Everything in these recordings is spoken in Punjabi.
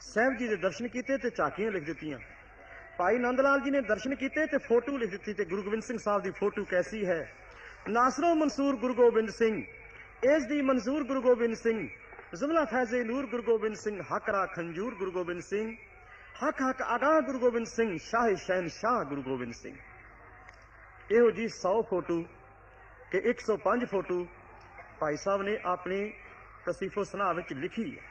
ਸਾਹਿਬ ਜੀ ਦੇ ਦਰਸ਼ਨ ਕੀਤੇ ਤੇ ਝਾਕੀਆਂ ਲਿਖ ਦਿੱਤੀਆਂ। ਭਾਈ ਨੰਦ ਲਾਲ ਜੀ ਨੇ ਦਰਸ਼ਨ ਕੀਤੇ ਤੇ ਫੋਟੋ ਲਿਖ ਦਿੱਤੀ ਤੇ ਗੁਰੂ ਗੋਬਿੰਦ ਸਿੰਘ ਸਾਹਿਬ ਦੀ ਫੋਟੋ ਕੈਸੀ ਹੈ? ਨਾਸਰੋ ਮਨਸੂਰ ਗੁਰੂ ਗੋਬਿੰਦ ਸਿੰਘ ਇਸ ਦੀ ਮਨਜ਼ੂਰ ਗੁਰੂ ਗੋਬਿੰਦ ਸਿੰਘ, ਜ਼ਮਲਾ ਫੈਜ਼ੇ ਨੂਰ ਗੁਰੂ ਗੋਬਿੰਦ ਸਿੰਘ ਹਕਰਾ ਖੰਜੂਰ ਗੁਰੂ ਗੋਬਿੰਦ ਸਿੰਘ, ਹਕ ਹਕ ਅਗਾ ਗੁਰੂ ਗੋਬਿੰਦ ਸਿੰਘ, ਸ਼ਾਹ ਸ਼ਹਿਨਸ਼ਾਹ ਗੁਰੂ ਗੋਬਿੰਦ ਸਿੰਘ। ਇਹੋ ਜੀ 100 ਫੋਟੋ ਕਿ 105 ਫੋਟੋ ਭਾਈ ਸਾਹਿਬ ਨੇ ਆਪਣੀ ਤਸੀਫੋ ਸੁਨਾ ਵਿੱਚ ਲਿਖੀ ਹੈ।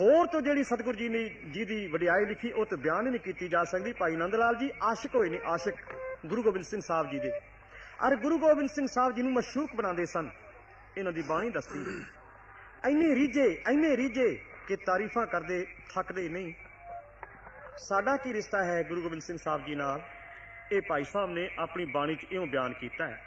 ਹੋਰ ਤੋਂ ਜਿਹੜੀ ਸਤਿਗੁਰੂ ਜੀ ਨੇ ਜੀ ਦੀ ਵਡਿਆਈ ਲਿਖੀ, ਉਹ ਤੇ ਬਿਆਨ ਹੀ ਨਹੀਂ ਕੀਤੀ ਜਾ ਸਕਦੀ। ਭਾਈ ਨੰਦ ਲਾਲ ਜੀ, ਆਸ਼ਿਕ ਹੋਏ ਨੇ, ਆਸ਼ਿਕ। ਗੁਰੂ ਗੋਬਿੰਦ ਸਿੰਘ ਸਾਹਿਬ ਜੀ ਦੇ। ਅਰ ਗੁਰੂ ਗੋਬਿੰਦ ਸਿੰਘ ਸਾਹਿਬ ਜੀ ਨੂੰ ਮਸ਼ੂਕ ਬਣਾਉਂਦੇ ਸਨ। ਇਹਨਾਂ ਦੀ ਬਾਣੀ ਦੱਸਦੀ ਹੈ, ਇੰਨੇ ਰੀਝੇ ਇੰਨੇ ਰੀਝੇ ਕਿ ਤਾਰੀਫਾਂ ਕਰਦੇ, ਥੱਕਦੇ ਨਹੀਂ। ਸਾਡਾ ਕੀ ਰਿਸ਼ਤਾ ਹੈ ਗੁਰੂ ਗੋਬਿੰਦ ਸਿੰਘ ਸਾਹਿਬ ਜੀ ਨਾਲ? ਇਹ ਭਾਈ ਸਾਹਿਬ ਨੇ ਆਪਣੀ ਬਾਣੀ 'ਚ ਇਉਂ ਬਿਆਨ ਕੀਤਾ ਹੈ